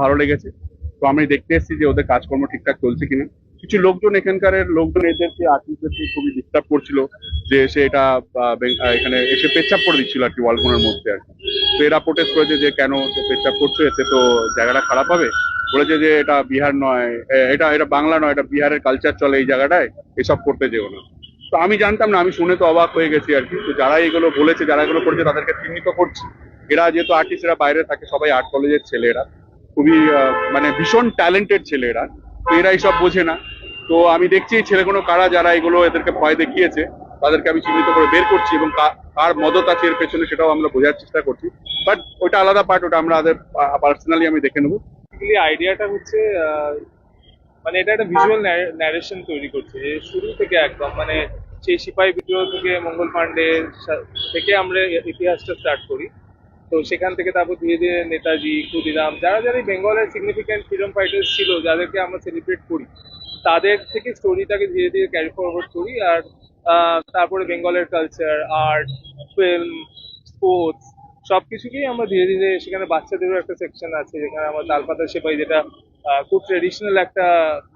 ভালো লেগেছে। তো আমি দেখতে এসেছি যে ওদের কাজকর্ম ঠিকঠাক চলছে কিনা। কিছু লোকজন এখানকার লোকজন এদেরকে আর্টিস্টদেরকে খুবই ডিস্টার্ব করছিল, যে সে এটা এখানে এসে পেচ্ছাপ করে দিচ্ছিল আর কি ওয়ালকোনার মধ্যে আর কি। তো এরা প্রোটেস্ট করেছে যে কেন পেচ্ছাপ করছ, এতে তো জায়গাটা খারাপ হবে। বলেছে যে এটা বিহার নয় এটা এটা বাংলা নয়, এটা বিহারের কালচার চলে এই জায়গাটায়, এসব করতে যেও না। তো আমি জানতাম না, আমি শুনে তো অবাক হয়ে গেছি আর কি। তো যারা এগুলো বলেছে, যারা এগুলো করেছে, তাদেরকে চিহ্নিত করছি। এরা যেহেতু আর্টিস্ট এরা বাইরে থাকে, সবাই আর্ট কলেজের ছেলে এরা খুবই মানে ভীষণ ট্যালেন্টেড ছেলে এরা তো এরা এইসব বোঝে না। তো আমি দেখছি ছেলে কোনো কারা, যারা এগুলো এদেরকে ভয় দেখিয়েছে, তাদেরকে আমি চিহ্নিত করে বের করছি এবং কার মদত আছে এর পেছনে সেটাও আমরা বোঝার চেষ্টা করছি। বাট ওটা আলাদা পার্ট ওটা আমরা পার্সোনালি আমি দেখে নেব। আইডিয়াটা হচ্ছে মানে এটা একটা ভিজুয়াল ন্যারেশন তৈরি করছে। শুরু থেকে একদম মানে সেই সিপাহী বিদ্রোহ থেকে মঙ্গল পাণ্ডের থেকে আমরা ইতিহাসটা স্টার্ট করি। তো সেখান থেকে তারপর ধীরে ধীরে নেতাজি, ক্ষুদিরাম, যারা যারা বেঙ্গলের সিগনিফিক্যান্ট ফ্রিডম ফাইটার্স ছিল, যাদেরকে আমরা সেলিব্রেট করি, তাদের থেকে স্টোরিটাকে ধীরে ধীরে ক্যারি ফরওয়ার্ড করি আর তারপরে বেঙ্গলের কালচার আর্ট ফিল্ম স্পোর্টস সবকিছুকেই আমরা ধীরে ধীরে সেখানে বাচ্চাদেরও একটা সেকশন আছে যেখানে আমরা তালপাতা সেপাই যেটা খুব ট্রেডিশনাল একটা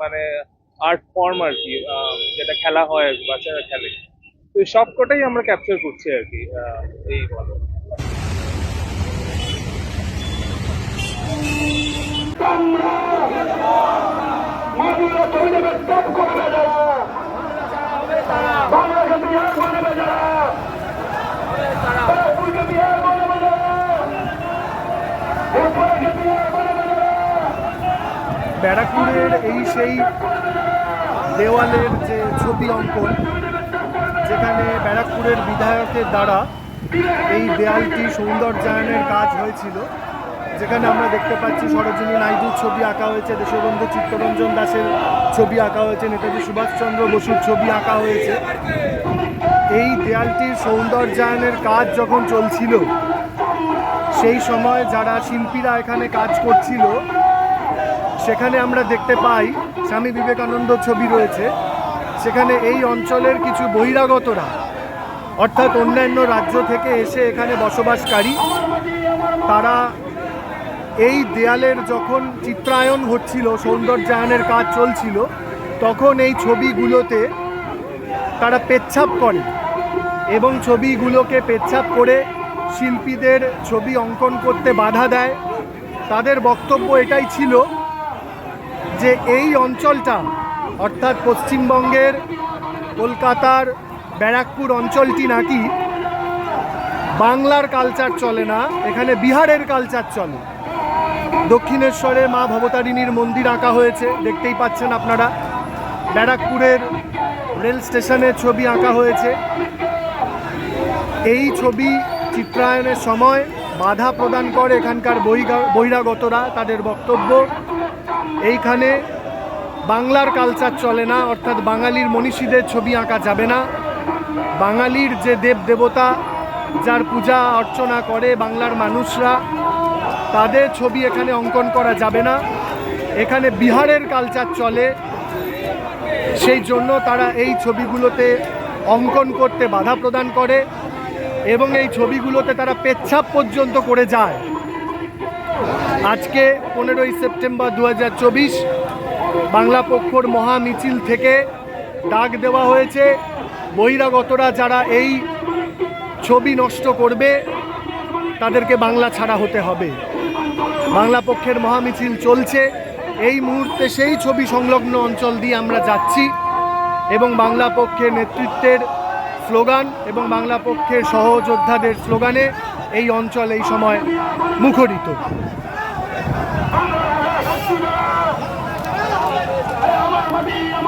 মানে আর্ট ফর্ম আর কি যেটা খেলা হয়, বাচ্চারা খেলে। তো সবকটাই আমরা ক্যাপচার করছি আর কি এই বলো মাগুরা তৈরি বিদ্যাপ করবে যারা বাংলাকে বিহার করবে যারা ব্যারাকপুরকে বিহার করবে যারা ত্রিপুরাকে বিহার করবে যারা ব্যারাকপুরের এই সেই দেওয়ালের যে ছবি অঙ্কন, যেখানে ব্যারাকপুরের বিধায়কের দ্বারা এই দেয়ালটি সৌন্দর্যায়নের কাজ হয়েছিল, যেখানে আমরা দেখতে পাচ্ছি সরোজিনী নাইডুর ছবি আঁকা হয়েছে, দেশবন্ধু চিত্তরঞ্জন দাসের ছবি আঁকা হয়েছে, নেতাজি সুভাষচন্দ্র বসুর ছবি আঁকা হয়েছে। এই দেয়ালটির সৌন্দর্যায়নের কাজ যখন চলছিল, সেই সময় যারা শিল্পীরা এখানে কাজ করছিল সেখানে আমরা দেখতে পাই স্বামী বিবেকানন্দ ছবি রয়েছে। সেখানে এই অঞ্চলের কিছু বহিরাগতরা, অর্থাৎ অন্যান্য রাজ্য থেকে এসে এখানে বসবাসকারী, তারা এই দেয়ালের যখন চিত্রায়ন হচ্ছিল, সৌন্দর্যায়নের কাজ চলছিল, তখন এই ছবিগুলোতে তারা পেচ্ছাপ করে এবং ছবিগুলোকে পেচ্ছাপ করে শিল্পীদের ছবি অঙ্কন করতে বাধা দেয়। তাদের বক্তব্য এটাই ছিল যে এই অঞ্চলটা, অর্থাৎ পশ্চিমবঙ্গের কলকাতার ব্যারাকপুর অঞ্চলটি নাকি বাংলার কালচার চলে না, এখানে বিহারের কালচার চলে। দক্ষিণেশ্বরে মা ভবতারিণীর মন্দির আঁকা হয়েছে, দেখতেই পাচ্ছেন আপনারা। ব্যারাকপুরের রেল স্টেশনের ছবি আঁকা হয়েছে। এই ছবি চিত্রায়নের সময় বাধা প্রদান করে এখানকার বহিরা- বহিরাগতরা, তাদের বক্তব্য। এইখানে বাংলার কালচার চলে না, অর্থাৎ বাঙালির মনীষীদের ছবি আঁকা যাবে না। বাঙালির যে দেব দেবতা যার পূজা অর্চনা করে বাংলার মানুষরা, তাদের ছবি এখানে অঙ্কন করা যাবে না। এখানে বিহারের কালচার চলে, সেই জন্য তারা এই ছবিগুলোতে অঙ্কন করতে বাধা প্রদান করে এবং এই ছবিগুলোতে তারা পেচ্ছাপ পর্যন্ত করে যায়। আজকে পনেরোই সেপ্টেম্বর দু হাজার চব্বিশ বাংলা পক্ষর মহা মিছিল থেকে ডাক দেওয়া হয়েছে। বহিরাগতরা যারা এই ছবি নষ্ট করবে, তাদেরকে বাংলা ছাড়া হতে হবে। বাংলা পক্ষের মহামিছিল চলছে। এই মুহূর্তে সেই ছবি সংলগ্ন অঞ্চল দিয়ে আমরা যাচ্ছি এবং বাংলা পক্ষের নেতৃত্বের স্লোগান এবং বাংলা পক্ষের সহযোদ্ধাদের স্লোগানে এই অঞ্চল এই সময় মুখরিত। আমরা